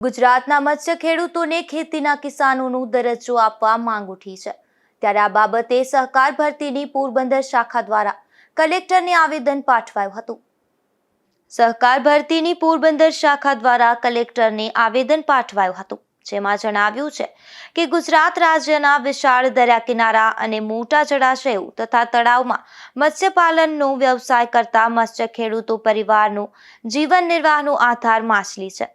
ગુજરાતના મત્સ્ય ખેડૂતોને ખેતીના કિસાનોનું દરજ્જો આપવા માંગ ઉઠી છે. ત્યારે આ બાબતે સહકાર ભરતીની પોરબંદર શાખા દ્વારા કલેક્ટરને આવેદન પાઠવાયું હતું. સહકાર ભરતીની પોરબંદર શાખા દ્વારા કલેક્ટરને આવેદન પાઠવાયું હતું, જેમાં જણાવ્યું છે કે ગુજરાત રાજ્યના વિશાળ દરિયા કિનારા અને મોટા જળાશયો તથા તળાવમાં મત્સ્યપાલનનો વ્યવસાય કરતા મત્સ્ય ખેડૂતો પરિવારનો જીવન નિર્વાહનો આધાર માછલી છે.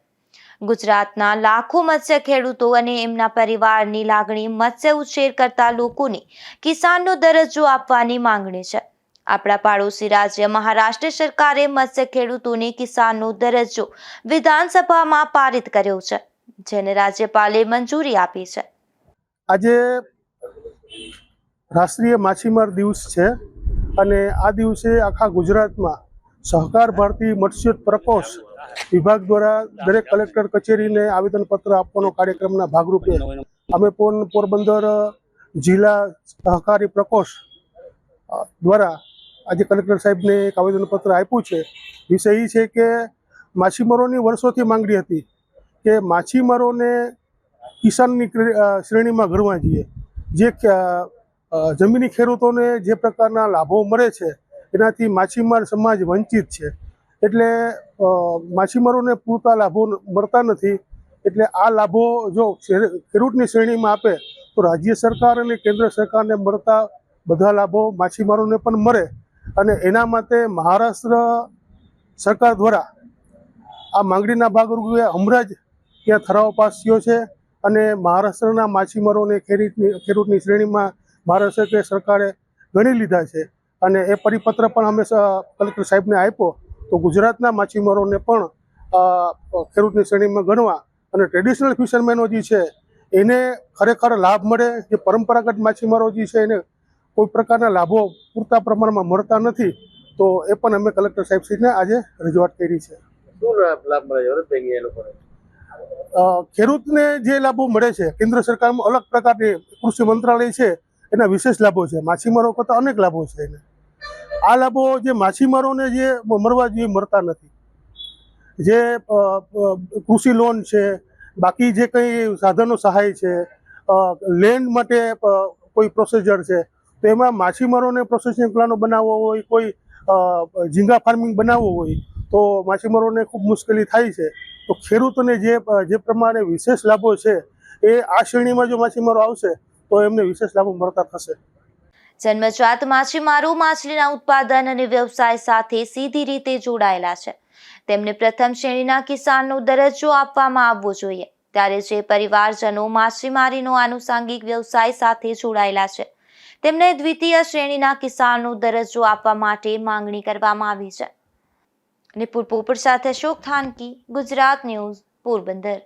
ગુજરાતના લાખો મત્સ્ય ખેડૂતો અને એમના પરિવારની લાગણી મત્સ્ય ઉછેર કરતા લોકોને કિસાનનો દરજ્જો આપવાની માંગણી છે. આપણા પાડોશી રાજ્ય મહારાષ્ટ્ર સરકારે મત્સ્ય ખેડૂતોને કિસાનનો દરજ્જો વિધાનસભામાં પારિત કર્યો છે, જેને રાજ્યપાલે મંજૂરી આપી છે. આજે રાષ્ટ્રીય માછીમાર દિવસ છે અને આ દિવસે આખા ગુજરાતમાં સહકાર ભારતી મત્સ્ય પ્રકોષ્ઠ વિભાગ દ્વારા દરેક કલેક્ટર કચેરીને આવેદનપત્ર આપવાનો કાર્યક્રમના ભાગરૂપે અમે પોર પોરબંદર જિલ્લા સહકારી પ્રકોષ્ઠ દ્વારા આજે કલેક્ટર સાહેબને એક આવેદનપત્ર આપ્યું છે. વિષય એ છે કે માછીમારોની વર્ષોથી માંગણી હતી કે માછીમારોને કિસાનની શ્રેણીમાં ગણવા જોઈએ. જે જમીની ખેડૂતોને જે પ્રકારના લાભો મળે છે એનાથી માછીમાર સમાજ વંચિત છે. એટલે માછીમારોને પૂરતા લાભો મળતા નથી. એટલે આ લાભો જો ખેડૂતની શ્રેણીમાં આપે, તો રાજ્ય સરકાર અને કેન્દ્ર સરકારને મળતા બધા લાભો માછીમારોને પણ મળે. અને એના માટે મહારાષ્ટ્ર સરકાર દ્વારા આ માંગણીના ભાગરૂપે હમણાં જ ત્યાં ઠરાવ પાસ થયો છે અને મહારાષ્ટ્રના માછીમારોને ખેડૂતની ખેડૂતની શ્રેણીમાં મહારાષ્ટ્ર સરકારે ગણી લીધા છે. અને એ પરિપત્ર પણ અમે કલેક્ટર સાહેબને આપ્યો. તો ગુજરાતના માછીમારોને પણ ખેડૂતની શ્રેણીમાં ગણવા અને ટ્રેડિશનલ ફિશરમેનો જે છે એને ખરેખર લાભ મળે. જે પરંપરાગત માછીમારો જે છે એને કોઈ પ્રકારના લાભો પૂરતા પ્રમાણમાં મળતા નથી. તો એ પણ અમે કલેક્ટર સાહેબશ્રીને આજે રજૂઆત કરી છે. ખેડૂતને જે લાભો મળે છે કેન્દ્ર સરકારમાં અલગ પ્રકારની કૃષિ મંત્રાલય છે એના વિશેષ લાભો છે. માછીમારો કરતાં અનેક લાભો છે એને. આ લાભો જે માછીમારોને જે મરવા જોઈએ મરતા નથી. જે કૃષિ લોન છે, બાકી જે કંઈ સાધનો સહાય છે લેન્ડ માટે કોઈ પ્રોસીજર છે, તો એમાં માછીમારોને પ્રોસેસિંગ પ્લાનો બનાવવો હોય, કોઈ ઝીંગા ફાર્મિંગ બનાવવું હોય, તો માછીમારોને ખૂબ મુશ્કેલી થાય છે. તો ખેડૂતોને જે જે પ્રમાણે વિશેષ લાભો છે, એ આ શ્રેણીમાં જો માછીમારો આવશે, તો એમને વિશેષ લાભો મળતા થશે. જન્મજાત માછીમારો માછલીના ઉત્પાદન અને વ્યવસાય સાથે સીધી રીતે જોડાયેલા છે. તેમને પ્રથમ શ્રેણીના કિસાનનો દરજ્જો આપવામાં આવવો જોઈએ. ત્યારે જે પરિવારજનો માછીમારીનો આનુષાંગિક વ્યવસાય સાથે જોડાયેલા છે, તેમને દ્વિતીય શ્રેણીના કિસાનનો દરજ્જો આપવા માટે માંગણી કરવામાં આવી છે. નિપુર પોપટ સાથે અશોક થાનકી, ગુજરાત ન્યૂઝ પોરબંદર.